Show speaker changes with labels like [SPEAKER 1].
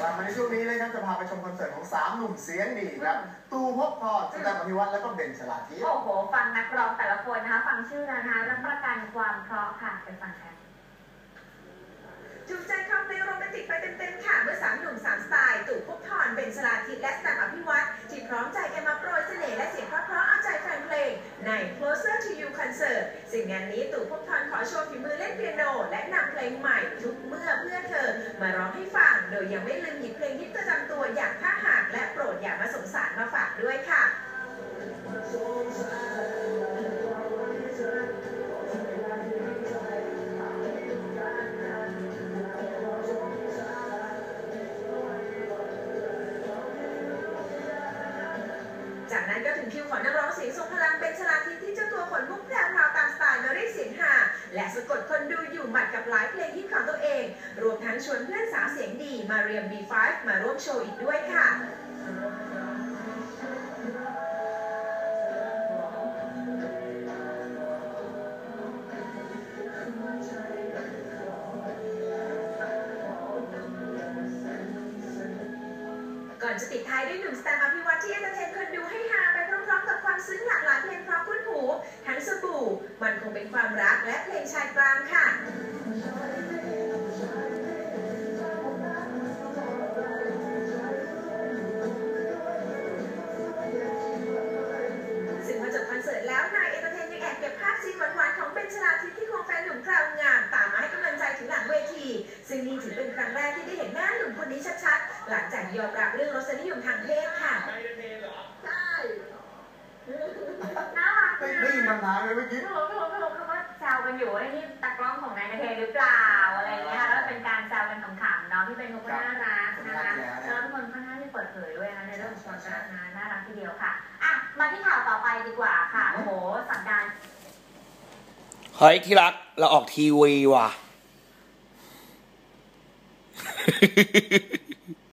[SPEAKER 1] กลับมาในช่วงนี้เลยครับจะพาไปชมคอนเสิร์ตของสามหนุ่มเสียงดีครับตูพบทอดสแตมป์อภิวัตรและก็เบนชลาทิศ
[SPEAKER 2] โอ้โห ฟังนักร้องแต่ละคนนะคะ ฟังชื่อแล้วนะคะรับประกันความเพราะค่ะไปฟังกัน
[SPEAKER 3] ถูใจความในโรแมนติกไปเต็มๆค่ะ เมื่อสามหนุ่มสามสไตล์ตู่พบทรเบนชลาทิศและสแตมป์อภิวัตที่พร้อมใจกันมาโปรยเสน่ห์และเสียงเพราะๆเอาใจแฟนเพลงใน Closer to You Concert ซึ่งงานนี้ตู่พบทรขอโชว์ฝีมือเล่นเปียโน และนำเพลงใหม่ทุก มาร้องให้ฟัง โดยยังไม่ลืมหยิบเพลงฮิตประจำตัวอย่างถ้าหากและโปรดอย่ามาสงสารมาฝากด้วยค่ะจากนั้นก็ถึงคิวของนักร้องเสียงทรงพลังเป็นชลาทิศที่เจ้าตัวขนลุกแพรวตามสไตล์มาเรียกเสียงหาและสะกด หมัดกับหลายเพลงฮิตของตัวเอง รวมทั้งชวนเพื่อนสาวเสียงดีมาเรียม B5 มาร่วมโชว์อีกด้วยค่ะก่อนจะปิดท้ายด้วยหนุ่มสแตมอภิวัตที่เอนเตอร์เทนคนดูให้ฮาไปพร้อมๆกับ เป็นความรักและเพลงชายกลางค่ะซึ่งพอจบคอนเสิร์ตแล้วนายเอนเตอร์เทนยังแอบเก็บภาพซีนหวานๆของเบนชลาทิศที่ควงแฟนหนุ่มคราวงามตามมาให้กำลังใจถึงหลังเวทีซึ่งนี่ถือเป็นครั้งแรกที่ได้เห็นหน้าหนุ่มคนนี้ชัดๆ หลังจากยอมรับเรื่องรสนิยมทางเพศค่ะใช่
[SPEAKER 2] น่ารัก
[SPEAKER 1] ได้
[SPEAKER 2] นะ
[SPEAKER 1] ได้ยินคำถามไหมเมื่อกี้
[SPEAKER 2] กันอยู่ว่านี่ตากล้องของนายนาเทหรือเปล่าอะไรอย่างเงี้ยค่ะแล้วเป็นการแซวกันขำๆเนาะที่เป็นคนก็น่ารักนะคะแล้วทุกคนค่อนข้างที่เปิดเผยด้วยนะในเรื่องของความรักนะน่ารักทีเดียวค่ะอะมาที่ข่าวต่อไปดีกว่าค่ะโอ้โหสัปดาห์
[SPEAKER 4] เฮ้ยที่รักเราออกทีวีว่ะ